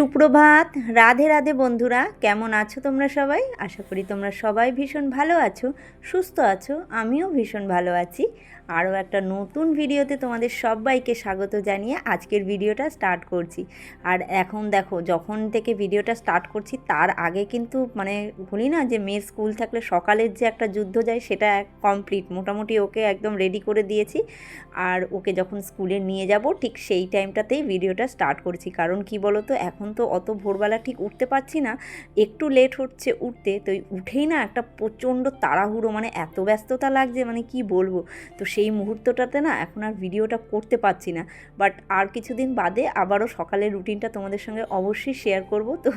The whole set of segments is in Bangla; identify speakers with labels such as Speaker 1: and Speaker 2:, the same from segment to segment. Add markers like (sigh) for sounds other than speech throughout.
Speaker 1: সুপ্রভাত। রাধে রাধে বন্ধুরা, কেমন আছো তোমরা সবাই? আশা করি তোমরা সবাই ভীষণ ভালো আছো, সুস্থ আছো, আমিও ভীষণ ভালো আছি। আরও একটা নতুন ভিডিওতে তোমাদের সবাইকে স্বাগত জানিয়ে আজকের ভিডিওটা স্টার্ট করছি। আর এখন দেখো, যখন থেকে ভিডিওটা স্টার্ট করছি, তার আগে কিন্তু মানে বলি না যে মেয়ের স্কুল থাকলে সকালের যে একটা যুদ্ধ যায়, সেটা কমপ্লিট। মোটামুটি ওকে একদম রেডি করে দিয়েছি। আর ওকে যখন স্কুলে নিয়ে যাব, ঠিক সেই টাইমটাতেই ভিডিওটা স্টার্ট করছি। কারণ কি বলো তো এখন তো অত ভোরবেলা ঠিক উঠতে পারছি না। একটু লেট হচ্ছে উঠতে, তো উঠেই না একটা প্রচণ্ড তাড়াহুড়ো মানে এত ব্যস্ততা লাগছে মানে কি বলব? তো সেই মুহূর্তটাতে না এখন আর ভিডিওটা করতে পারছি না। বাট আর কিছুদিন বাদে আবারও সকালের রুটিনটা তোমাদের সঙ্গে অবশ্যই শেয়ার করব। তো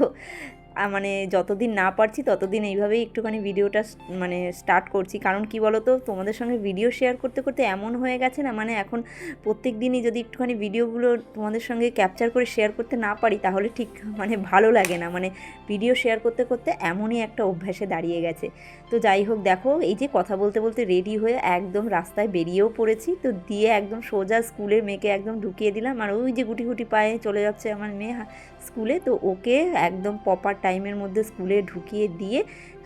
Speaker 1: মানে যতদিন না পারছি ততদিন এইভাবেই একটুখানি ভিডিওটা মানে স্টার্ট করছি। কারণ কি বলো তো তোমাদের সঙ্গে ভিডিও শেয়ার করতে করতে এমন হয়ে গেছে না? মানে এখন প্রত্যেক দিনই যদি একটুখানি ভিডিওগুলো তোমাদের সঙ্গে ক্যাপচার করে শেয়ার করতে না পারি, তাহলে ঠিক মানে ভালো লাগে না। মানে ভিডিও শেয়ার করতে করতে এমনই একটা অভ্যাসে দাঁড়িয়ে গেছে। তো যাই হোক, দেখো, এই যে কথা বলতে বলতে রেডি হয়ে একদম রাস্তায় বেরিয়েও পড়েছি। তো দিয়ে একদম সোজা স্কুলের মেয়েকে একদম ঢুকিয়ে দিলাম। আর ওই যে গুটি গুটি পায়ে চলে যাচ্ছে আমার মেয়ে। স্কুলে, তো ওকে একদম প্রপার টাইমের মধ্যে স্কুলে ঢুকিয়ে দিয়ে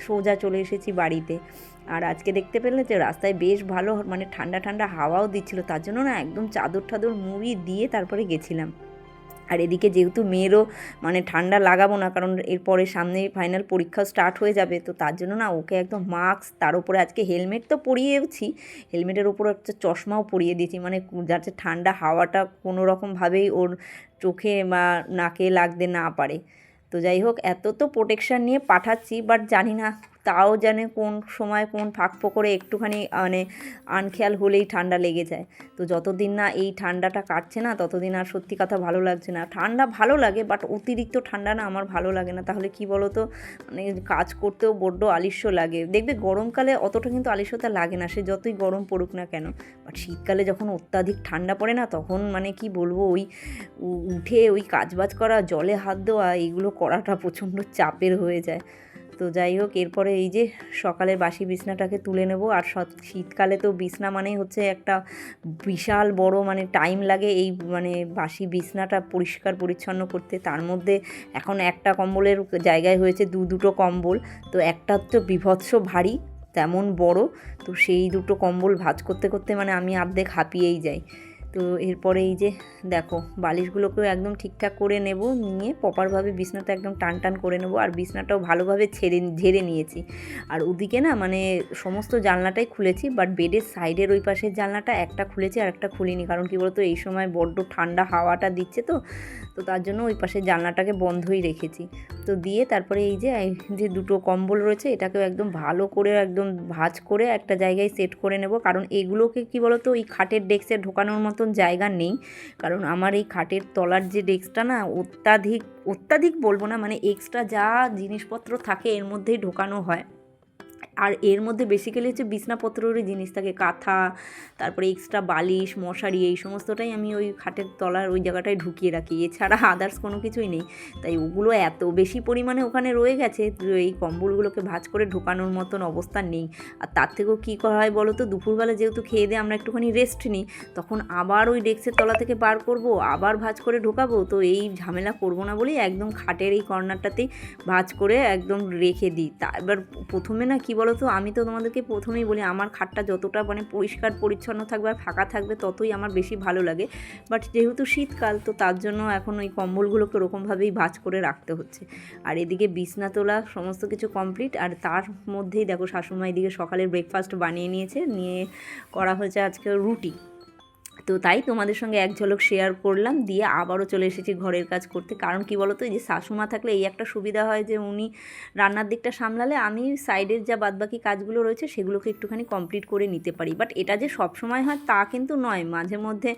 Speaker 1: সোজা চলে এসেছি বাড়িতে। আর আজকে দেখতে পেলে যে রাস্তায় বেশ ভালো মানে ঠান্ডা ঠান্ডা হাওয়াও দিচ্ছিল, তার জন্য না একদম চাদর ঠাদর মুড়ি দিয়ে তারপরে গেছিলাম। আর এদিকে যেহেতু মেয়েরও মানে ঠান্ডা লাগাবো না, কারণ এরপরে সামনে ফাইনাল পরীক্ষা স্টার্ট হয়ে যাবে, তো তার জন্য না ওকে একদম মাস্ক তার উপরে আজকে হেলমেট তো পরিয়েওছি হেলমেটের উপর একটা চশমাও পরিয়ে দিয়েছি মানে যাতে ঠান্ডা হাওয়াটা কোনো রকমভাবেই ওর চোখে বা নাকে লাগতে না পারে। তো যাই হোক, এত তো প্রোটেকশান নিয়ে পাঠাচ্ছি বাট জানি না তাও জানে কোন সময় কোন ফাঁক করে একটুখানি মানে আনখেয়াল হলেই ঠান্ডা লেগে যায়। তো যতদিন না এই ঠান্ডাটা কাটছে না, ততদিন আর সত্যি কথা ভালো লাগছে না। ঠান্ডা ভালো লাগে বাট অতিরিক্ত ঠান্ডা না আমার ভালো লাগে না। তাহলে কি বলো তো মানে কাজ করতেও বড্ড আলিস্য লাগে। দেখবে গরমকালে অতটা কিন্তু আলিস্যতা লাগে না, সে যতই গরম পড়ুক না কেন। বাট শীতকালে যখন অত্যাধিক ঠান্ডা পড়ে না, তখন মানে কি বলব, ওই উঠে ওই কাজবাজ করা, জলে হাত দেওয়া, এইগুলো করাটা প্রচণ্ড চাপের হয়ে যায়। তো যাই হোক, এরপরে এই যে সকালের বাসি বিছনাটাকে তুলে নেব। আর শীতকালে তো বিছনা মানেই হচ্ছে একটা বিশাল বড় মানে টাইম লাগে এই মানে বাসি বিছনাটা পরিষ্কার পরিচ্ছন্ন করতে। তার মধ্যে এখন একটা কম্বলের জায়গায় হয়েছে দু দুটো কম্বল। তো একটা তো বিভৎস ভারী, তেমন বড়। তো সেই দুটো কম্বল ভাঁজ করতে করতে মানে আমি অর্ধেক হাঁপিয়েই যাই। তো এরপরে এই যে দেখো, বালিশগুলোকেও একদম ঠিকঠাক করে নেব, নিয়ে প্রপারভাবে বিছনাটা একদম টান টান করে নেব আর বিছনাটাও ভালোভাবে ছেড়ে, ঝেড়ে নিয়েছি। আর ওদিকে না মানে সমস্ত জানলাটাই খুলেছি বাট বেডের সাইডের ওই পাশের জানলাটা একটা খুলেছি আর একটা খুলিনি, কারণ কি বলতো, এই সময় বড্ড ঠান্ডা হাওয়াটা দিচ্ছে তো তো তার জন্য ওই পাশের জানলাটাকে বন্ধই রেখেছি। তো দিয়ে তারপরে এই যে যে দুটো কম্বল রয়েছে, এটাকেও একদম ভালো করে একদম ভাঁজ করে একটা জায়গায় সেট করে নেব। কারণ এগুলোকে কি বলতো, ওই খাটের ডেস্কে ঢোকানোর মতন জায়গা নেই। কারণ আমার এই খাটের তলার যে ডেস্কটা না, অত্যাধিক অত্যাধিক বলব না মানে এক্সট্রা যা জিনিসপত্র থাকে এর মধ্যেই ঢোকানো হয়। আর এর মধ্যে বেসিক্যালি হচ্ছে বিছনাপত্রেরই জিনিস থাকে, কাঁথা, তারপরে এক্সট্রা বালিশ, মশারি, এই সমস্তটাই আমি ওই খাটের তলার ওই জায়গাটায় ঢুকিয়ে রাখি। এছাড়া (laughs) আদার্স কোনো কিছুই নেই। তাই ওগুলো এত বেশি পরিমাণে ওখানে রয়ে গেছে এই কম্বলগুলোকে ভাজ করে ঢোকানোর মতন অবস্থা নেই। আর তার থেকেও কী করা হয় বলো তো দুপুরবেলা যেহেতু খেয়ে দিয়ে আমরা একটুখানি রেস্ট নিই, তখন আবার ওই ডেস্কের তলা থেকে বার করব, আবার ভাঁজ করে ঢোকাবো। তো এই ঝামেলা করব না বলেই একদম খাটের এই কর্নারটাতেই ভাঁজ করে একদম রেখে দিই। তা এবার প্রথমে না কী বলো তো আমি তো তোমাদেরকে প্রথমেই বলি, আমার খাটটা যতটা মানে পরিষ্কার, পরিচ্ছন্ন থাকবে আর ফাঁকা থাকবে, ততই আমার বেশি ভালো লাগে। বাট যেহেতু শীতকাল, তো তার জন্য এখন ওই কম্বলগুলোকে ওরকমভাবেই ভাজ করে রাখতে হচ্ছে। আর এদিকে বিছনা তোলা সমস্ত কিছু কমপ্লিট, আর তার মধ্যেই দেখো শাশুমা এদিকে সকালের ব্রেকফাস্ট বানিয়ে নিয়েছে। নিয়ে করা হয়েছে আজকে রুটি। তো তাই তোমাদের সঙ্গে এক ঝলক শেয়ার করলাম, দিয়ে আবারও চলে এসেছি ঘরের কাজ করতে। কারণ কি বলো তো এই যে শাশুমা থাকলে এই একটা সুবিধা হয় যে উনি রান্নার দিকটা সামলালে আমি সাইডের যা বাদবাকি কাজগুলো রয়েছে সেগুলোকে একটুখানি কমপ্লিট করে নিতে পারি। বাট এটা যে সব সময় হয় তা কিন্তু নয়, মাঝে মধ্যে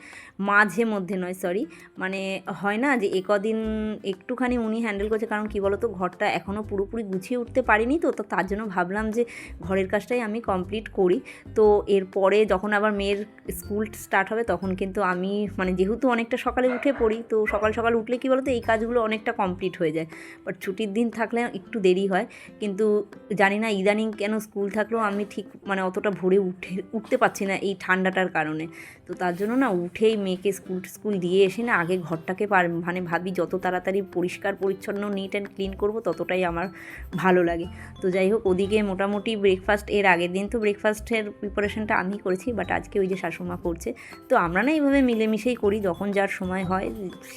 Speaker 1: মাঝে মধ্যে নয় সরি মানে হয় না যে একদিন একটুখানি উনি হ্যান্ডেল করছে, কারণ কি বলো তো ঘরটা এখনও পুরোপুরি গুছিয়ে উঠতে পারিনি, তো তো তার জন্য ভাবলাম যে ঘরের কাজটাই আমি কমপ্লিট করি। তো এরপরে যখন আবার মেয়ের স্কুল স্টার্ট হবে তখন কিন্তু আমি মানে যেহেতু অনেকটা সকালে উঠে পড়ি, তো সকাল সকাল উঠলে কী বলতো, এই কাজগুলো অনেকটা কমপ্লিট হয়ে যায়। বাট ছুটির দিন থাকলে একটু দেরি হয়। কিন্তু জানি না, ইদানিং কেন স্কুল থাকলেও আমি ঠিক মানে অতটা ভোরে উঠে, উঠতে পারছি না এই ঠান্ডাটার কারণে। তো তার জন্য না উঠেই মেয়েকে স্কুল স্কুল দিয়ে এসে না আগে ঘরটাকে পার মানে ভাবি যত তাড়াতাড়ি পরিষ্কার, পরিচ্ছন্ন নিট অ্যান্ড ক্লিন করব, ততটাই আমার ভালো লাগে। তো যাই হোক, ওদিকে মোটামুটি ব্রেকফাস্ট এর আগের দিন তো ব্রেকফাস্টের প্রিপারেশনটা আমি করেছি বাট আজকে ওই যে শাশুমা করছে, তো আমরা না এইভাবে মিলেমিশেই করি যখন যার সময় হয়,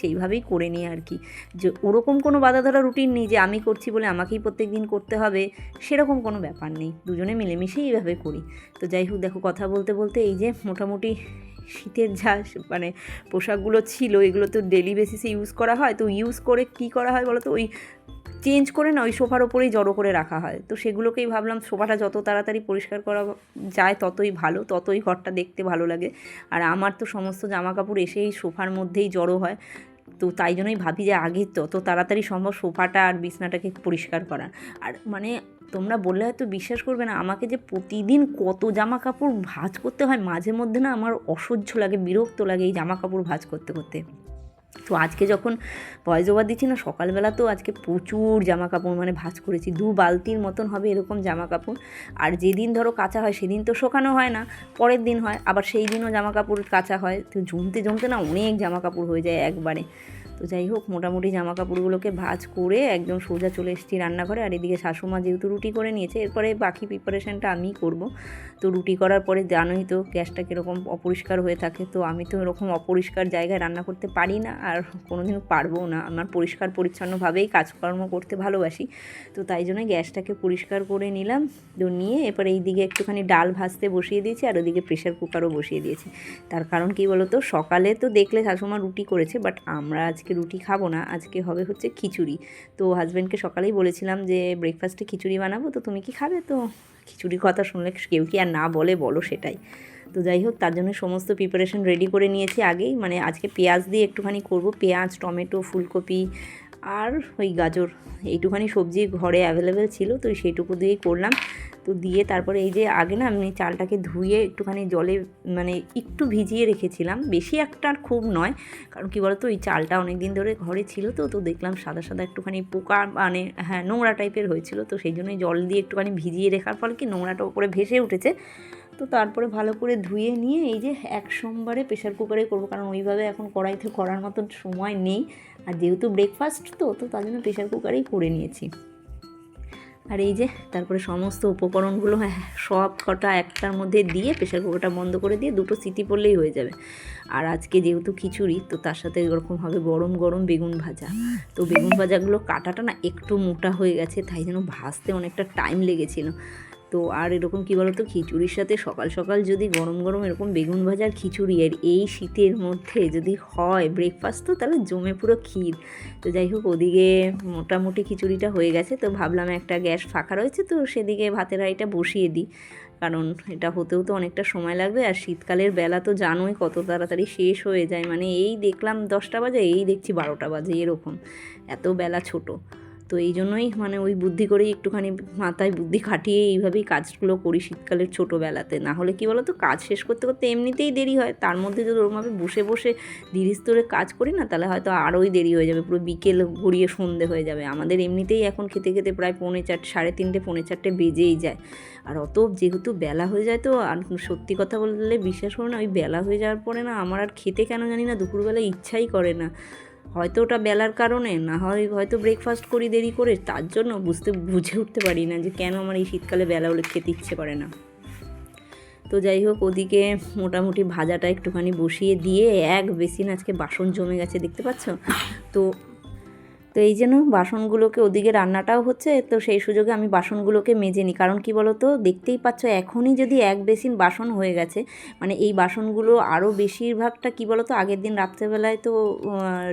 Speaker 1: সেইভাবেই করে নিই আর কি। যে ওরকম কোনো বাধা ধরা রুটিন নেই যে আমি করছি বলে আমাকেই প্রত্যেক দিন করতে হবে, সেরকম কোনো ব্যাপার নেই। দুজনে মিলেমিশেই এইভাবে করি। তো যাই হোক, দেখো কথা বলতে বলতে এই যে মোটামুটি শীতের যা মানে পোশাকগুলো ছিল, এগুলো তো ডেলি বেসিসে ইউজ করা হয়। তো ইউজ করে কি করা হয় বলো তো? ওই চেঞ্জ করে না, ওই সোফার ওপরেই জড়ো করে রাখা হয়। তো সেগুলোকেই ভাবলাম সোফাটা যত তাড়াতাড়ি পরিষ্কার করা যায় ততই ভালো, ততই ঘরটা দেখতে ভালো লাগে। আর আমার তো সমস্ত জামা কাপড় এসেই সোফার মধ্যেই জড়ো হয়। তো তাই জন্যই ভাবি যে আগে তত তাড়াতাড়ি সম্ভব সোফাটা আর বিছনাটাকে পরিষ্কার করা। আর মানে তোমরা বললে হয়তো বিশ্বাস করবে না, আমাকে যে প্রতিদিন কত জামা কাপড় ভাঁজ করতে হয়, মাঝে মধ্যে না আমার অসহ্য লাগে, বিরক্ত লাগে এই জামা কাপড় ভাঁজ করতে করতে। তো আজকে যখন ভয়েস ওভার দিচ্ছি না, সকালবেলা তো আজকে প্রচুর জামা কাপড় মানে ভাঁজ করেছি। দু বালতির মতন হবে এরকম জামা কাপড় আর যেদিন ধরো কাঁচা হয়, সেদিন তো শোকানো হয় না, পরের দিন হয়। আবার সেই দিনও জামা কাপড় কাঁচা হয়। তো জমতে জমতে না অনেক জামা কাপড় হয়ে যায় একবারে। তো যাই হোক, মোটামুটি জামা কাপড়গুলোকে ভাজ করে একদম সোজা চলে এসেছি রান্নাঘরে। আর এদিকে শাশুমা যেহেতু রুটি করে নিয়েছে, এরপরে বাকি প্রিপারেশানটা আমিই করব। তো রুটি করার পরে জানোই তো গ্যাসটা কীরকম অপরিষ্কার হয়ে থাকে, তো আমি তো এরকম অপরিষ্কার জায়গায় রান্না করতে পারি না আর কোনোদিনও পারব না। আমার পরিষ্কার পরিচ্ছন্নভাবেই কাজকর্ম করতে ভালোবাসি, তো তাই জন্য গ্যাসটাকে পরিষ্কার করে নিলাম, তো নিয়ে এরপরে এই দিকে একটুখানি ডাল ভাজতে বসিয়ে দিয়েছি আর ওদিকে প্রেশার কুকারও বসিয়ে দিয়েছি। তার কারণ কি বলো তো সকালে তো দেখলে শাশুমা রুটি করেছে, বাট আমরা আজকে রুটি খাব না, আজকে হবে হচ্ছে খিচুড়ি। তো হাজব্যান্ডকে সকালেই বলেছিলাম যে ব্রেকফাস্টে খিচুড়ি বানাবো, তো তুমি কি খাবে? তো খিচুড়ির কথা শুনলে কেউ কি আর না বলে, বলো সেটাই। তো যাই হোক, তার জন্য সমস্ত প্রিপারেশন রেডি করে নিয়েছি আগেই। মানে আজকে পেঁয়াজ দিয়ে একটুখানি করব। পেঁয়াজ, টমেটো, ফুলকপি আর ওই গাজর, এইটুখানি সবজি ঘরে অ্যাভেলেবেল ছিল, তো সেইটুকু দিয়েই করলাম। তো দিয়ে তারপরে এই যে আগে না আমি চালটাকে ধুয়ে একটুখানি জলে মানে একটু ভিজিয়ে রেখেছিলাম। বেশি একটা আর খুব নয়, কারণ কী বলতো ওই চালটা অনেক দিন ধরে ঘরে ছিল তো তো দেখলাম সাদা সাদা একটুখানি পোকা মানে হ্যাঁ নোংরা টাইপের হয়েছিল। তো সেই জন্যই জল দিয়ে একটুখানি ভিজিয়ে রেখার ফলে কি নোংরাটা ওপরে ভেসে উঠেছে। তো তারপরে ভালো করে ধুয়ে নিয়ে এই যে এক সোমবারে প্রেশার কুকারে করব, কারণ ওইভাবে এখন কড়াইতে করার মতন সময় নেই। আর যেহেতু ব্রেকফাস্ট তো তো তার জন্য প্রেশার কুকারেই করে নিয়েছি। আর এই যে, তারপরে সমস্ত উপকরণগুলো হ্যাঁ সব কটা একটার মধ্যে দিয়ে প্রেশার কুকারটা বন্ধ করে দিয়ে দুটো সিটি পড়লেই হয়ে যাবে। আর আজকে যেহেতু খিচুড়ি, তো তার সাথে এরকম হবে গরম গরম বেগুন ভাজা। তো বেগুন ভাজাগুলো কাটাটা না একটু মোটা হয়ে গেছে, তাই জন্য ভাজতে অনেকটা টাইম লেগেছিলো। তো আর এরকম কী বলতো? খিচুড়ির সাথে সকাল সকাল যদি গরম গরম এরকম বেগুন ভাজার খিচুড়ি আর এই শীতের মধ্যে যদি হয় ব্রেকফাস্ট তো তাহলে জমে পুরো ক্ষীর। তো যাই হোক, ওদিকে মোটামুটি খিচুড়িটা হয়ে গেছে। তো ভাবলাম একটা গ্যাস ফাঁকা রয়েছে, তো সেদিকে ভাতের হাঁড়িটা বসিয়ে দিই। কারণ এটা হতেও তো অনেকটা সময় লাগবে আর শীতকালের বেলা তো জানোই কত তাড়াতাড়ি শেষ হয়ে যায়। মানে এই দেখলাম দশটা বাজে, এই দেখছি বারোটা বাজে, এরকম। এত বেলা ছোটো। তো এই জন্যই মানে ওই বুদ্ধি করেই একটুখানি মাথায় বুদ্ধি খাটিয়ে এইভাবেই কাজগুলো করি শীতকালের ছোটোবেলাতে। না হলে কী বলো তো কাজ শেষ করতে করতে এমনিতেই দেরি হয়। তার মধ্যে যদি ওরমভাবে বসে বসে ধীরে স্তরে কাজ করি না, তাহলে হয়তো আরোই দেরি হয়ে যাবে। পুরো বিকেল গড়িয়ে সন্ধে হয়ে যাবে। আমাদের এমনিতেই এখন খেতে খেতে প্রায় পৌনে চারটে সাড়ে তিনটে, পৌনে চারটে বেজেই যায়। আর অত যেহেতু বেলা হয়ে যায় তো, আর সত্যি কথা বললে বিশ্বাস করো না, ওই বেলা হয়ে যাওয়ার পরে না আমার আর খেতে কেন জানি না, দুপুরবেলা ইচ্ছাই করে না। হয়তো ওটা বেলার কারণে, না হয় হয়তো ব্রেকফাস্ট করি দেরি করে, তার জন্য বুঝতে, বুঝে উঠতে পারি না যে কেন আমার এই শীতকালে বেলা হলে খেতে ইচ্ছে করে না। তো যাই হোক, ওদিকে মোটামুটি ভাজাটা একটুখানি বসিয়ে দিয়ে এক বেসিন আজকে বাসন জমে গেছে, দেখতে পাচ্ছ? তো তো এই জন্য বাসনগুলোকে ওদিকে রান্নাটাও হচ্ছে, তো সেই সুযোগে আমি বাসনগুলোকে মেজে নিই। কারণ কি বলো তো দেখতেই পাচ্ছ, এখনই যদি এক বেসিন বাসন হয়ে গেছে মানে এই বাসনগুলো আরও বেশিরভাগটা কি বলো তো আগের দিন রাত্রেবেলায় তো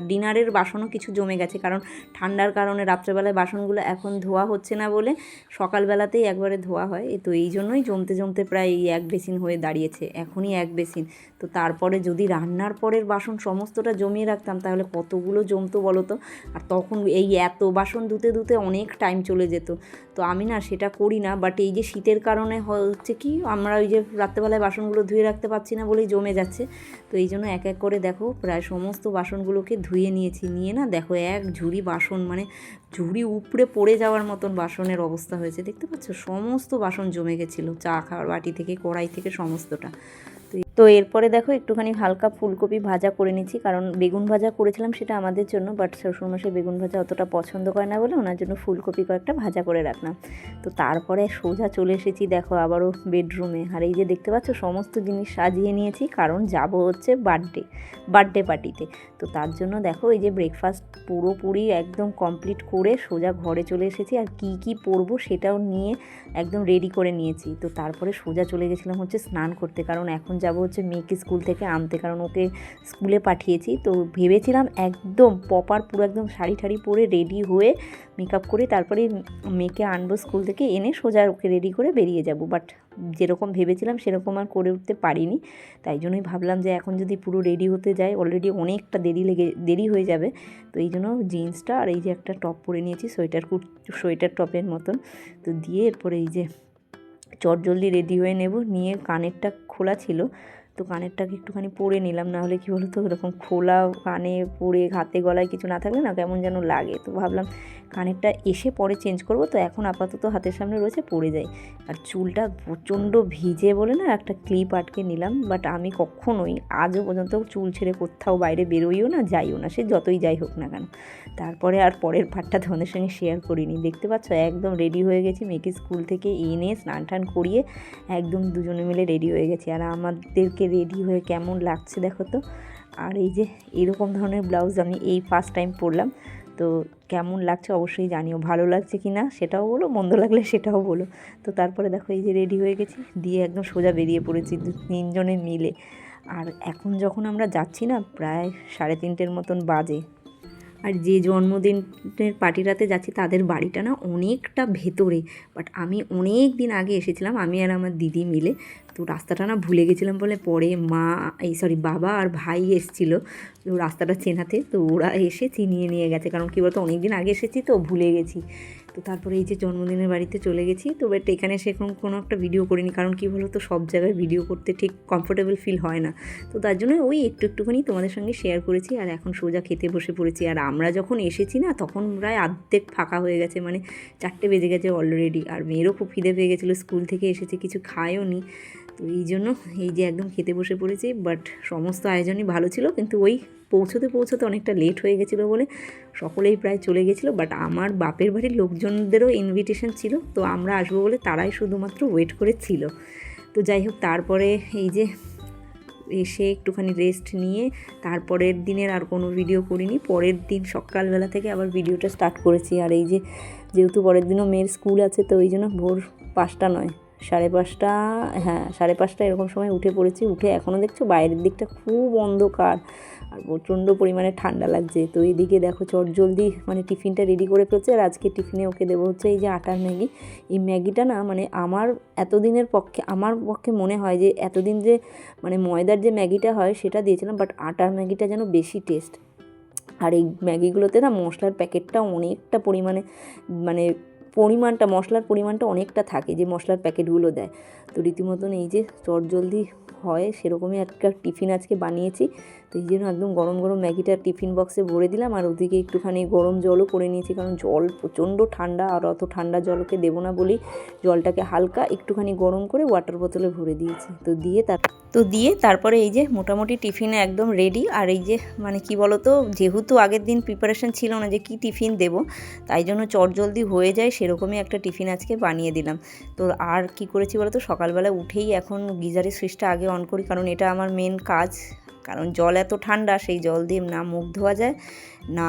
Speaker 1: ডিনারের বাসনও কিছু জমে গেছে। কারণ ঠান্ডার কারণে রাত্রেবেলায় বাসনগুলো এখন ধোয়া হচ্ছে না বলে সকালবেলাতেই একবারে ধোয়া হয়। তো এই জন্যই জমতে জমতে প্রায় এই এক বেসিন হয়ে দাঁড়িয়েছে, এখনই এক বেসিন। তো তারপরে যদি রান্নার পরের বাসন সমস্তটা জমিয়ে রাখতাম, তাহলে কতগুলো জমতো বলো তো আর তখন তখন এই এত বাসন ধুতে ধুতে অনেক টাইম চলে যেত। তো আমি না সেটা করি না বাট এই যে শীতের কারণে হচ্ছে কি, আমরা ওই যে রাত্রেবেলায় বাসনগুলো ধুয়ে রাখতে পারছি না বলেই জমে যাচ্ছে। তো এই জন্য এক এক করে দেখো প্রায় সমস্ত বাসনগুলোকে ধুয়ে নিয়েছি। নিয়ে না দেখো এক ঝুড়ি বাসন মানে ঝুড়ি উপড়ে পড়ে যাওয়ার মতন বাসনের অবস্থা হয়েছে। দেখতে পাচ্ছ? সমস্ত বাসন জমে গেছিল, চা খাওয়ার বাটি থেকে, কড়াই থেকে, সমস্তটা। তো তো এরপরে দেখো একটুখানি হালকা ফুলকপি ভাজা করে নিচ্ছি, কারণ বেগুন ভাজা করেছিলাম সেটা আমাদের জন্য বাট শ্বশুরমশাই বেগুন ভাজা অতটা পছন্দ করে না বলে ওনার জন্য ফুলকপি কয়েকটা ভাজা করে রাখলাম। তো তারপরে সোজা চলে এসেছি দেখো আবারও বেডরুমে আর এই যে দেখতে পাচ্ছ সমস্ত জিনিস সাজিয়ে নিয়েছি, কারণ যাব হচ্ছে বার্থডে বার্থডে পার্টিতে তো। তার জন্য দেখো এই যে ব্রেকফাস্ট পুরোপুরি একদম কমপ্লিট করে সোজা ঘরে চলে এসেছি, আর কি কি পরবো সেটাও নিয়ে একদম রেডি করে নিয়েছি। তো তারপরে সোজা চলে গেছিলাম হচ্ছে স্নান করতে, কারণ এখন যাব হচ্ছে মেয়েকে স্কুল থেকে আনতে, কারণ ওকে স্কুলে পাঠিয়েছি। তো ভেবেছিলাম একদম প্রপার পুরো একদম শাড়ি ঠাড়ি পরে রেডি হয়ে মেকআপ করে তারপরে মেয়েকে আনব স্কুল থেকে এনে সোজা ওকে রেডি করে বেরিয়ে যাব। বাট যেরকম ভেবেছিলাম সেরকম আর করে উঠতে পারিনি। তাই জন্যই ভাবলাম যে এখন যদি পুরো রেডি হতে যায় অলরেডি অনেকটা দেরি লেগে, দেরি হয়ে যাবে। তো এই জন্য জিন্সটা আর এই যে একটা টপ পরে নিয়েছি, সোয়েটার কুট সোয়েটার টপের মতন। তো দিয়ে এরপরে এই যে চটজলদি রেডি হয়ে নেব, নিয়ে কানেরটা খোলা ছিল। তো কানেরটাকে একটুখানি পরে নিলাম না হলে কী বলতো এরকম খোলা কানে পরে হাতে গলায় কিছু না থাকলে না কেমন যেন লাগে। তো ভাবলাম কানেরটা এসে পরে চেঞ্জ করব, তো এখন আপাতত হাতের সামনে রয়েছে পড়ে যায় আর চুলটা প্রচণ্ড ভিজে বলে না একটা ক্লিপ আটকে নিলাম, বাট আমি কখনোই আজও পর্যন্ত চুল ছেড়ে কোথাও বাইরে বেরোইও না, যাইও না, সে যতই যাই হোক না কেন। তারপরে আর পরের পার্টটা তোমাদের সঙ্গে শেয়ার করিনি। দেখতে পাচ্ছ, একদম রেডি হয়ে গেছি, মেয়েকে স্কুল থেকে এনে স্নান টান করিয়ে একদম দুজনে মিলে রেডি হয়ে গেছি। আর আমাদেরকে রেডি হয়ে কেমন লাগছে দেখো তো। আর এই যে এরকম ধরনের ব্লাউজ আমি এই ফার্স্ট টাইম পরলাম, তো কেমন লাগছে অবশ্যই জানিও। ভালো লাগছে কি না সেটাও বলো, মন্দ লাগলে সেটাও বলো। তো তারপরে দেখো এই যে রেডি হয়ে গেছি, দিয়ে একদম সোজা বেরিয়ে পড়েছি দু তিনজনে মিলে। আর এখন যখন আমরা যাচ্ছি না, প্রায় সাড়ে তিনটের মতন বাজে। আর যে জন্মদিনের পার্টিটাতে যাচ্ছি, তাদের বাড়িটা না অনেকটা ভেতরে। বাট আমি অনেক দিন আগে এসেছিলাম, আমি আর আমার দিদি মিলে। তো রাস্তাটা না ভুলে গেছিলাম বলে পরে মা, এই সরি বাবা আর ভাই এসেছিল। তো রাস্তাটা চেনাতে, তো ওরা এসে চিনিয়ে নিয়ে গেছে। কারণ কী বলতো অনেক দিন আগে এসেছি, তো ভুলে গেছি। তো তারপরে এই যে জন্মদিনের বাড়িতে চলে গেছি। তো বাট এখানে সেরকম কোনো একটা ভিডিও করিনি। কারণ কী বলো তো সব জায়গায় ভিডিও করতে ঠিক কমফোর্টেবল ফিল হয় না। তো তার জন্য ওই একটু একটুখানি তোমাদের সঙ্গে শেয়ার করেছি। আর এখন সোজা খেতে বসে পড়েছি। আর আমরা যখন এসেছি না, তখন প্রায় অর্ধেক ফাঁকা হয়ে গেছে। মানে চারটে বেজে গেছে অলরেডি আর মেয়েরও খুব খিদে পেয়ে গেছিল। স্কুল থেকে এসেছে, কিছু খায়ও নি। তো এই জন্য এই যে একদম খেতে বসে পড়েছি বাট সমস্ত আয়োজনই ভালো ছিল, কিন্তু ওই পৌঁছতে পৌঁছতে অনেকটা লেট হয়ে গেছিল বলে সকলেই প্রায় চলে গেছিল বাট আমার বাপের বাড়ির লোকজনদেরও ইনভিটেশন ছিল, তো আমরা আসব বলে তারাই শুধুমাত্র ওয়েট করে ছিল। তো যাই হোক, তারপরে এই যে এসে একটুখানি রেস্ট নিয়ে তারপরের দিনের আর কোনো ভিডিও করিনি, পরের দিন সকালবেলা থেকে আবার ভিডিওটা স্টার্ট করেছি, আর এই যে যেহেতু পরের দিনও মেয়ের স্কুল আছে, তো ওই জন্য ভোর পাঁচটা নয়। সাড়ে পাঁচটা হ্যাঁ সাড়ে পাঁচটা এরকম সময় উঠে পড়েছি, উঠে এখনও দেখছ বাইরের দিকটা খুব অন্ধকার আর প্রচণ্ড পরিমাণে ঠান্ডা লাগছে। তো এদিকে দেখো চট জলদি মানে টিফিনটা রেডি করে ফেলছে আর আজকে টিফিনে ওকে দেবো হচ্ছে এই যে আটার ম্যাগি। এই ম্যাগিটা না মানে আমার এতদিনের পক্ষে, আমার পক্ষে মনে হয় যে এতদিন যে মানে ময়দার যে ম্যাগিটা হয় সেটা দিয়েছিলাম বাট আটার ম্যাগিটা যেন বেশি টেস্ট আর এই ম্যাগিগুলোতে না মশলার প্যাকেটটা অনেকটা পরিমাণে মানে পরিমাণটা, মশলার পরিমাণটা অনেকটা থাকে যে মশলার প্যাকেটগুলো দেয়। তো রীতিমতন এই যে চটজলদি হয় সেরকমই একটা টিফিন আজকে বানিয়েছি। তো এই জন্য একদম গরম গরম ম্যাগিটা টিফিন বক্সে ভরে দিলাম আর ওদিকে একটুখানি গরম জলও করে নিয়েছি কারণ জল প্রচণ্ড ঠান্ডা আর অত ঠান্ডা জল ওকে দেবো না বলেই জলটাকে হালকা একটুখানি গরম করে ওয়াটার বোতলে ভরে দিয়েছি। তো দিয়ে তার তো দিয়ে তারপরে এই যে মোটামুটি টিফিনে একদম রেডি আর এই যে মানে কি বলতো, যেহেতু আগের দিন প্রিপারেশন ছিল না যে কি টিফিন দেব, তাই জন্য চটজলদি হয়ে যায় সেরকমই একটা টিফিন আজকে বানিয়ে দিলাম। তো আর কি করেছি বলতো, সকালবেলা উঠেই এখন গিজারের সুইচটা আগে অন করি কারণ এটা আমার মেন কাজ। কারণ জল এত ঠান্ডা সেই জল দিয়ে না মুখ ধোয়া যায় না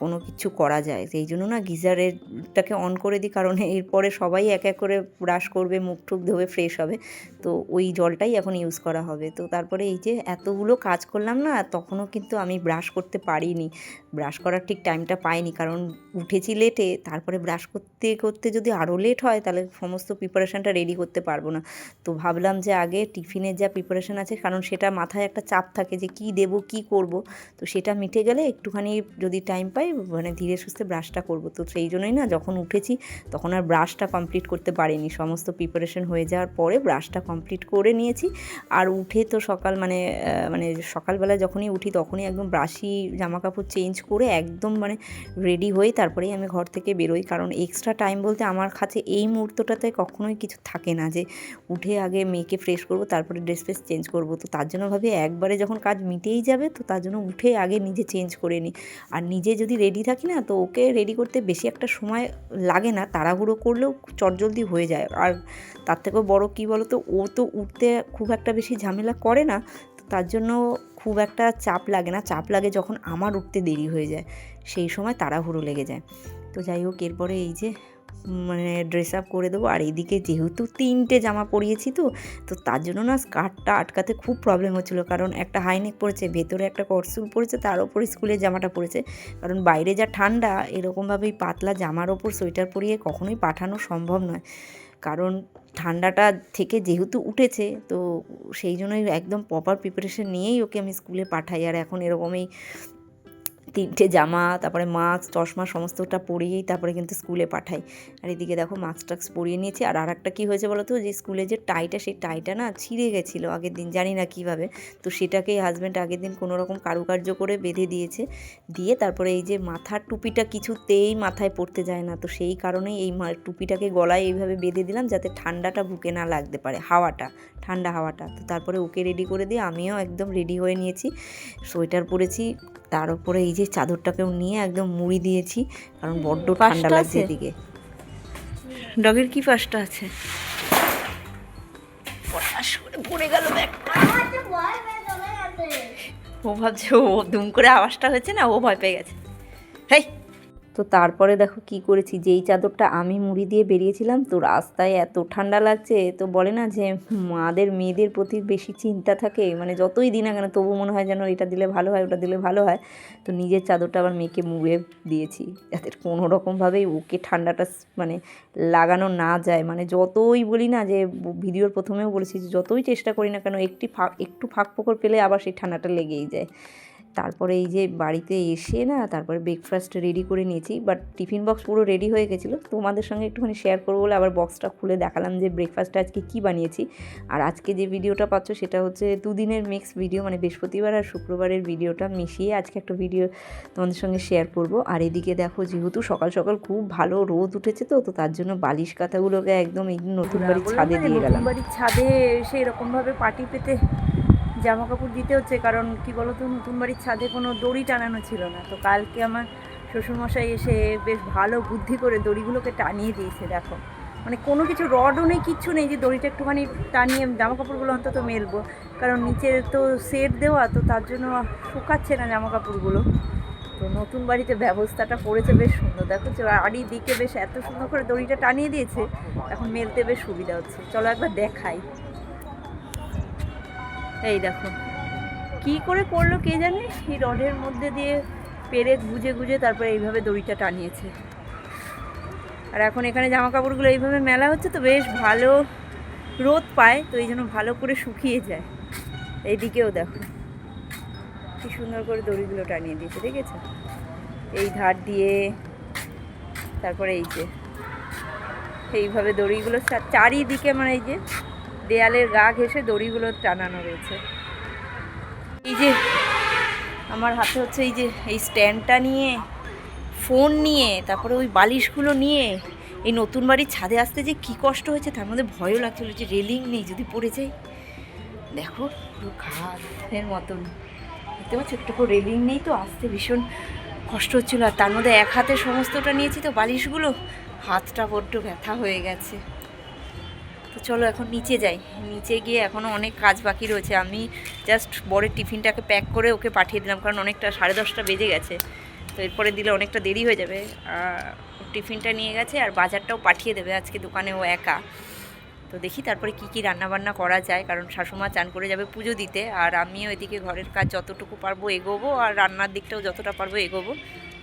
Speaker 1: কোনো কিছু করা যায়। সেই জন্য না গিজারেরটাকে অন করে দিই, কারণ এরপরে সবাই এক এক করে ব্রাশ করবে, মুখ টুক ধোবে ফ্রেশ হবে। তো ওই জলটাই এখন ইউজ করা হবে। তো তারপরে এই যে এতগুলো কাজ করলাম না, তখনও কিন্তু আমি ব্রাশ করতে পারিনি। ব্রাশ করার ঠিক টাইমটা পাইনি, কারণ উঠেছি লেটে তারপরে ব্রাশ করতে করতে যদি আরও লেট হয়, তাহলে সমস্ত প্রিপারেশানটা রেডি করতে পারব না। তো ভাবলাম যে আগে টিফিনের যা প্রিপারেশান আছে, কারণ সেটা মাথায় একটা চাপ থাকে যে কি দেব, কি করব? তো সেটা মিটে গেলে একটুখানি যদি টাইম পাই মানে ধীরে সুস্থে ব্রাশটা করব। তো সেই জন্যই না যখন উঠেছি তখন আর ব্রাশটা কমপ্লিট করতে পারিনি। সমস্ত প্রিপারেশন হয়ে যাওয়ার পরে ব্রাশটা কমপ্লিট করে নিয়েছি। আর উঠে তো সকাল মানে মানে সকালবেলা যখনই উঠি তখনই একদম ব্রাশি জামা কাপড় চেঞ্জ করে একদম মানে রেডি হয়ে তারপরেই আমি ঘর থেকে বেরোই। কারণ এক্সট্রা টাইম বলতে আমার কাছে এই মুহূর্তটাতে কখনোই কিছু থাকে না যে উঠে আগে মেয়েকে ফ্রেশ করব, তারপরে ড্রেস ফ্রেস চেঞ্জ করব। তো তার জন্য ভাবি একবারে যখন কাজ মিটেই যাবে তো তার জন্য উঠে আগে নিজে চেঞ্জ করে নিই। আর নিজে যদি রেডি থাকি না, তো ওকে রেডি করতে বেশি একটা সময় লাগে না, তাড়াহুড়ো করলেও চটজলদি হয়ে যায়। আর তার থেকেও বড় কী বলো তো ও তো উঠতে খুব একটা বেশি ঝামেলা করে না তার জন্য খুব একটা চাপ লাগে না। চাপ লাগে যখন আমার উঠতে দেরি হয়ে যায়, সেই সময় তাড়াহুড়ো লেগে যায়। তো যাই হোক, এরপরে এই যে মানে ড্রেস আপ করে দেবো। আর এইদিকে যেহেতু তিনটে জামা পরিয়েছি তো তো তার জন্য না স্কার্টটা আটকাতে খুব প্রবলেম হচ্ছিল। কারণ একটা হাইনেক পড়েছে ভেতরে একটা কটসুল পড়েছে তার ওপর স্কুলের জামাটা পড়েছে কারণ বাইরে যা ঠান্ডা, এরকমভাবেই পাতলা জামার ওপর সোয়েটার পরিয়ে কখনোই পাঠানো সম্ভব নয়। কারণ ঠান্ডাটা থেকে যেহেতু উঠেছে, তো সেই জন্যই একদম প্রপার প্রিপারেশন নিয়েই ওকে আমি স্কুলে পাঠাই। আর এখন এরকমই তিনটে জামা, তারপরে মাস্ক, চশমা, সমস্তটা পরিয়েই তারপরে কিন্তু স্কুলে পাঠাই। আর এদিকে দেখো মাস্ক টাক্স পরিয়ে নিয়েছি। আর আরেকটা কী হয়েছে বলো তো যে স্কুলে যে টাইটা, সেই টাইটা না ছিঁড়ে গেছিল আগের দিন, জানি না কীভাবে। তো সেটাকেই হাজব্যান্ড আগের দিন কোনো রকম কারুকার্য করে বেঁধে দিয়েছে। দিয়ে তারপরে এই যে মাথার টুপিটা কিছুতেই মাথায় পড়তে যায় না। তো সেই কারণেই এই টুপিটাকে গলায় এইভাবে বেঁধে দিলাম যাতে ঠান্ডাটা বুকে না লাগতে পারে, হাওয়াটা, ঠান্ডা হাওয়াটা। তো তারপরে ওকে রেডি করে দিয়ে আমিও একদম রেডি হয়ে নিয়েছি। সোয়েটার পরেছি, তার উপরে এই যে চাদরটাকেও নিয়ে একদম মুড়ি দিয়েছি কারণ বড্ড ঠান্ডা লাগছে এদিকে। ডগের কি পাশটা আছে? পড়ে গেল ব্যাগটা। ও ভাবছে ও দুম করে আওয়াজটা হয়েছে না ও ভয় পেয়ে গেছে। হেই! তো তারপরে দেখো কি করেছি? যেই চাদরটা আমি মুড়ি দিয়ে বেরিয়েছিলাম, তো রাস্তায় এত ঠান্ডা লাগছে, তো বলে না যে, মাদের, মেয়েদের প্রতি বেশি চিন্তা থাকে মানে যতই দিন না কেন, তবু মনে হয় যেন এটা দিলে ভালো হয়, ওটা দিলে ভালো হয়। তো নিজের চাদরটা আবার মেয়েকে মুড়ে দিয়েছি, যাতে কোনো রকমভাবেই ওকে ঠান্ডাটা মানে লাগানো না যায়। মানে যতই বলি না যে, ভিডিওর প্রথমেও বলেছি যতই চেষ্টা করি না কেন, একটি ফাঁক একটু ফাঁক পেলে আবার সেই ঠান্ডাটা লেগেই যায়। তারপরে এই যে বাড়িতে এসে না তারপরে ব্রেকফাস্ট রেডি করে নিয়েছি বাট টিফিন বক্স পুরো রেডি হয়ে গেছিল। তোমাদের সঙ্গে একটুখানি শেয়ার করব বলে আবার বক্সটা খুলে দেখালাম যে ব্রেকফাস্টটা আজকে কী বানিয়েছি। আর আজকে যে ভিডিওটা পাচ্ছ সেটা হচ্ছে দুদিনের মিক্স ভিডিও মানে বৃহস্পতিবার আর শুক্রবারের ভিডিওটা মিশিয়ে আজকে একটা ভিডিও তোমাদের সঙ্গে শেয়ার করব। আর এদিকে দেখো যেহেতু সকাল সকাল খুব ভালো রোদ উঠেছে তো তো তার জন্য বালিশ কাঁথাগুলোকে একদম এই নতুন বাড়ির ছাদে দিয়ে গেলাম।
Speaker 2: বাড়ির ছাদে এসে এরকমভাবে পার্টি পেতে জামা কাপড় দিতে হচ্ছে, কারণ কি বলতো, নতুন বাড়ির ছাদে কোনো দড়ি টানানো ছিল না। তো কালকে আমার শ্বশুরমশাই এসে বেশ ভালো বুদ্ধি করে দড়িগুলোকে টানিয়ে দিয়েছে, দেখো। মানে কোনো কিছু রডও নেই, কিচ্ছু নেই, যে দড়িটা একটুখানি টানিয়ে জামা কাপড়গুলো অন্তত মেলবো। কারণ নিচে তো সেট দেওয়া, তো তার জন্য শুকাচ্ছে না জামা কাপড়গুলো তো নতুন বাড়িতে ব্যবস্থাটা করেছে, বেশ সুন্দর। দেখো আড়ি দিকে বেশ এত সুন্দর করে দড়িটা টানিয়ে দিয়েছে, এখন মেলতে বেশ সুবিধা হচ্ছে। চলো একবার দেখাই। এই দেখো। কি করে করল কে জানে? এই রডের মধ্যে দিয়ে পেরে গুজে গুজে তারপরে এইভাবে দড়িটা টানিয়েছে। আর এখন এখানে জামা কাপড়গুলো এইভাবে মেলা হচ্ছে তো বেশ ভালো রোদ পায়, তো এই জন্য ভালো করে শুকিয়ে যায়। এইদিকেও দেখো। কি সুন্দর করে দড়িগুলো টানিয়ে দিয়েছে, দেখেছ? এই ধার দিয়ে, তারপরে এই যে। এইভাবে দড়িগুলো চারিদিকে মানে এই যে দেয়ালের গা ঘেসে দড়িগুলো টানানো রয়েছে। এই যে, আমার হাতে হচ্ছে এই যে, এই স্ট্যান্ডটা নিয়ে, ফোন নিয়ে, তারপরে ওই বালিশগুলো নিয়ে, এই নতুন বাড়ির ছাদে আসতে যে কী কষ্ট হয়েছে, তার মধ্যে ভয়ও লাগছিল যে রেলিং নেই, যদি পড়ে যাই দেখো, পুরো ঘাসের মতন। দেখতে পাচ্ছ, একটু রেলিং নেই তো, আসতে ভীষণ কষ্ট হচ্ছিল। আর তার মধ্যে এক হাতে সমস্তটা নিয়েছি তো বালিশগুলো, হাতটা বড্ড ব্যথা হয়ে গেছে। তো চলো এখন নিচে যাই। নিচে গিয়ে এখনও অনেক কাজ বাকি রয়েছে। আমি জাস্ট বরের টিফিনটাকে প্যাক করে ওকে পাঠিয়ে দিলাম, কারণ অনেকটা সাড়ে দশটা বেজে গেছে। তো এরপরে দিলে অনেকটা দেরি হয়ে যাবে। টিফিনটা নিয়ে গেছে আর বাজারটাও পাঠিয়ে দেবে। আজকে দোকানে ও একা। তো দেখি তারপরে কি কি রান্নাবান্না করা যায়, কারণ শাশুমা চান করে যাবে পুজো দিতে। আর আমিও এদিকে ঘরের কাজ যতটুকু পারব এগোবো, আর রান্নার দিকটাও যতটা পারব এগোবো।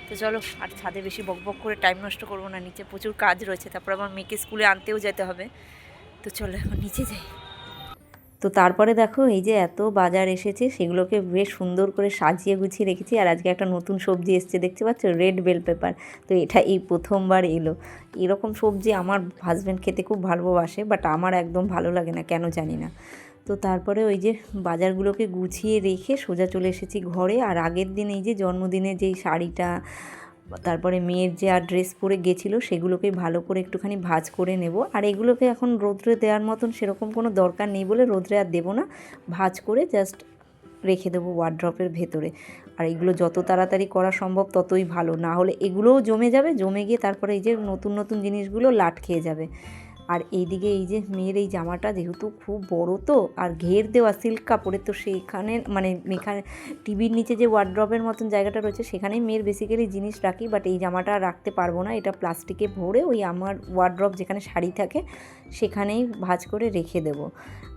Speaker 2: তো চলো, আর ছাদে বেশি বক বক করে টাইম নষ্ট করব না। নিচে প্রচুর কাজ রয়েছে। তারপর আমার মেয়েকে স্কুলে আনতেও যেতে হবে। তো চলো এখন নিচে যাই।
Speaker 1: তো তারপরে দেখো, এই যে এত বাজার এসেছে, সেগুলোকে বেশ সুন্দর করে সাজিয়ে গুছিয়ে রেখেছি। আর আজকে একটা নতুন সবজি এসছে, দেখতে পাচ্ছ? রেড বেল পেপার তো এটা এই প্রথমবার এলো। এরকম সবজি আমার হাজব্যান্ড খেতে খুব ভালোবাসে বাট আমার একদম ভালো লাগে না, কেন জানি না। তো তারপরে ওই যে বাজারগুলোকে গুছিয়ে রেখে সোজা চলে এসেছি ঘরে। আর আগের দিন এই যে জন্মদিনে যেই শাড়িটা তারপরে মেয়ের যে আর ড্রেস পরে গেছিল, সেগুলোকে ভালো করে একটুখানি ভাজ করে নেব। আর এগুলোকে এখন রোদ্রে দেওয়ার মতন সেরকম কোনো দরকার নেই বলে রোদ্রে আর দেবো না। ভাজ করে জাস্ট রেখে দেবো ওয়ার্ড্রপের ভেতরে। আর এগুলো যত তাড়াতাড়ি করা সম্ভব ততই ভালো। না হলে এগুলোও জমে যাবে, জমে গিয়ে তারপরে এই যে নতুন নতুন জিনিসগুলো লাট খেয়ে যাবে। আর এইদিকে এই যে মেয়ের এই জামাটা যেহেতু খুব বড় তো, আর ঘের দেওয়া সিল্ক কাপড়ের, তো সেইখানে মানে এখানে টিভির নিচে যে ওয়ার্ড্রপের মতন জায়গাটা রয়েছে, সেখানেই মেয়ের বেসিক্যালি জিনিস রাখি বাট এই জামাটা রাখতে পারব না। এটা প্লাস্টিকে ভরে ওই আমার ওয়ার্ড্রপ যেখানে শাড়ি থাকে সেখানেই ভাজ করে রেখে দেব।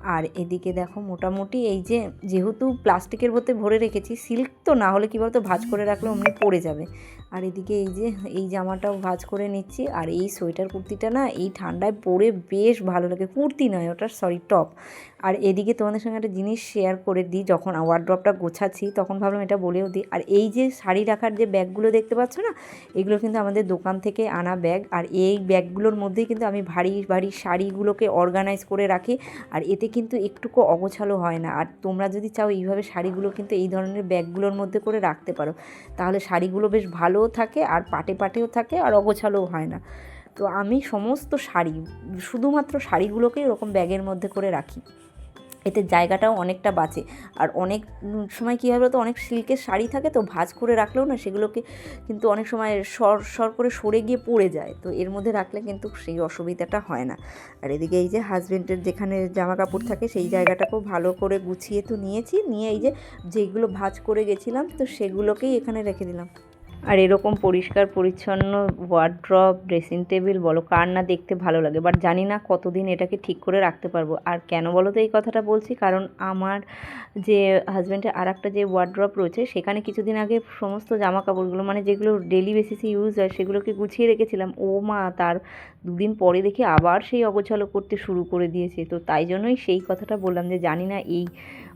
Speaker 1: আর এদিকে দেখো মোটামুটি এই যে যেহেতু প্লাস্টিকের বোতে ভরে রেখেছি, সিল্ক তো না হলে কী বলতো ভাজ করে রাখলে অমনি পড়ে যাবে। আর এদিকে এই যে, এই জামাটাও ভাজ করে নিচ্ছি। আর এই সোয়েটার কুর্তিটা না এই ঠান্ডায় পরে বেশ ভালো লাগে। কুর্তি নয় ওটা সরি টপ আর এদিকে তোমাদের সঙ্গে একটা জিনিস শেয়ার করে দিই, যখন ওয়ার্ড্রপটা গোছাচ্ছি তখন ভাবলাম এটা বলেও দিই। আর এই যে শাড়ি রাখার যে ব্যাগগুলো দেখতে পাচ্ছ না, এগুলো কিন্তু আমাদের দোকান থেকে আনা ব্যাগ আর এই ব্যাগগুলোর মধ্যেই কিন্তু আমি ভারী ভারী শাড়িগুলোকে অর্গানাইজ করে রাখি। আর এতে কিন্তু একটুকু অগোছালো হয় না। আর তোমরা যদি চাও এইভাবে শাড়িগুলো কিন্তু এই ধরনের ব্যাগগুলোর মধ্যে করে রাখতে পারো, তাহলে শাড়িগুলো বেশ ভালোও থাকে আর পাটে, পাটেও থাকে আর অগোছালোও হয় না। তো আমি সমস্ত শাড়ি, শুধুমাত্র শাড়িগুলোকেই এরকম ব্যাগের মধ্যে করে রাখি। এতে জায়গাটাও অনেকটা বাঁচে। আর অনেক সময় কী হবে তো অনেক সিল্কের শাড়ি থাকে তো ভাঁজ করে রাখলেও না সেগুলোকে কিন্তু অনেক সময় সর সর করে সরে গিয়ে পড়ে যায়। তো এর মধ্যে রাখলে কিন্তু সেই অসুবিধাটা হয় না। আর এদিকে এই যে হাজবেন্ডের যেখানে জামা কাপড় থাকে সেই জায়গাটাকেও ভালো করে গুছিয়ে তো নিয়েছি। নিয়ে এই যে যেগুলো ভাঁজ করে গেছিলাম তো সেগুলোকেই এখানে রেখে দিলাম। আর এরকম পরিষ্কার, পরিচ্ছন্ন ওয়ার্ড্রপ ড্রেসিং টেবিল বলো, কার না দেখতে ভালো লাগে? বাট জানি না কতদিন এটাকে ঠিক করে রাখতে পারব। আর কেন বলো তো এই কথাটা বলছি? কারণ আমার যে হাজব্যান্ডের আর একটা যে ওয়ার্ড্রপ রয়েছে, সেখানে কিছুদিন আগে সমস্ত জামা কাপড়গুলো মানে যেগুলো ডেলি বেসিসে ইউজ হয়, সেগুলোকে গুছিয়ে রেখেছিলাম। ও মা, তার দুদিন পরে দেখি আবার সেই অগোছালো করতে শুরু করে দিয়েছে। তো তাই জন্যই সেই কথাটা বললাম যে, জানি না এই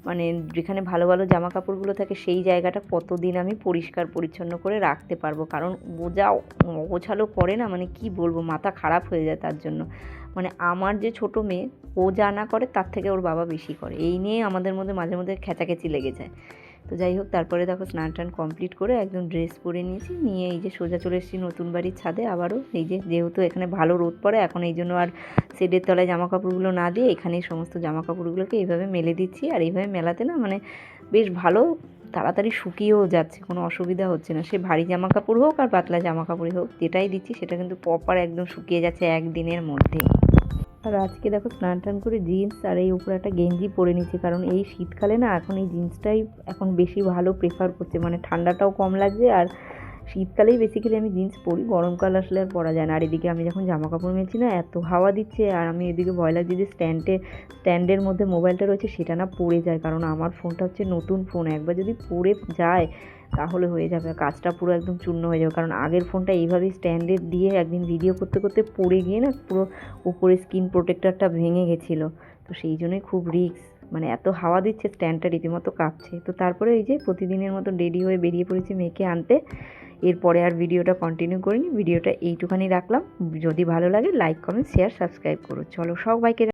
Speaker 1: মানে যেখানে ভালো ভালো জামা কাপড়গুলো থাকে সেই জায়গাটা কতদিন আমি পরিষ্কার পরিচ্ছন্ন করে রাখতে পারব? কারণ ও যা অগোছালো করে না মানে কি বলব, মাথা খারাপ হয়ে যায় তার জন্য। মানে আমার যে ছোট মেয়ে, ও যা না করে তার থেকে ওর বাবা বেশি করে। এই নিয়ে আমাদের মধ্যে মাঝে মধ্যে খেচাখেচি লেগে যায়। তো যাই হোক, তারপরে দেখো স্নান টান কমপ্লিট করে একদম ড্রেস পরে নিয়েছি। নিয়ে এই যে সোজা চলে এসেছি নতুন বাড়ির ছাদে আবারও। এই যে যেহেতু এখানে ভালো রোদ পড়ে, এখন এই জন্য আর শেডের তলায় জামা কাপড়গুলো না দিয়ে এখানেই সমস্ত জামা কাপড়গুলোকে এইভাবে মেলে দিচ্ছি। আর এইভাবে মেলাতে না মানে বেশ ভালো, তাড়াতাড়ি শুকিয়েও যাচ্ছে, কোনো অসুবিধা হচ্ছে না। সে ভারী জামা কাপড় হোক আর পাতলা জামা কাপড়ই হোক, যেটাই দিচ্ছি সেটা কিন্তু প্রপার একদম শুকিয়ে যাচ্ছে একদিনের মধ্যেই। আর আজকে দেখো স্নান টান করে জিন্স আর এই উপরে একটা গেঞ্জি পরে নিচ্ছি কারণ এই শীতকালে না এখন এই জিন্সটাই এখন বেশি ভালো প্রেফার করছে। মানে ঠান্ডাটাও কম লাগছে আর শীতকালেই বেসিক্যালি আমি জিন্স পরি, গরমকাল আসলে আর পরা যায় না। আর এদিকে আমি যখন জামা কাপড় মেলছি না, এত হাওয়া দিচ্ছে, আর আমি এদিকে ভয় লাগছে যে স্ট্যান্ডে স্ট্যান্ডের মধ্যে মোবাইলটা রয়েছে, সেটা না পড়ে যায়। কারণ আমার ফোনটা হচ্ছে নতুন ফোন একবার যদি পড়ে যায়, তাহলে হয়ে যাবে। কাজটা পুরো একদম চূর্ণ হয়ে যাবে। কারণ আগের ফোনটা এইভাবেই স্ট্যান্ডে দিয়ে একদিন ভিডিও করতে করতে পড়ে গিয়ে না পুরো উপরে স্ক্রিন প্রোটেক্টরটা ভেঙে গেছিল। তো সেই জন্যই খুব রিস্ক মানে এত হাওয়া দিচ্ছে স্ট্যান্ডটা রীতিমতো কাঁপছে। তো তারপরে এই যে প্রতিদিনের মতো রেডি হয়ে বেরিয়ে পড়েছি মেয়েকে আনতে। এরপরে আর ভিডিওটা কন্টিনিউ করিনি, ভিডিওটা এইটুখানি রাখলাম। যদি ভালো লাগে লাইক কমেন্ট শেয়ার সাবস্ক্রাইব করো। চলো, সবাইকে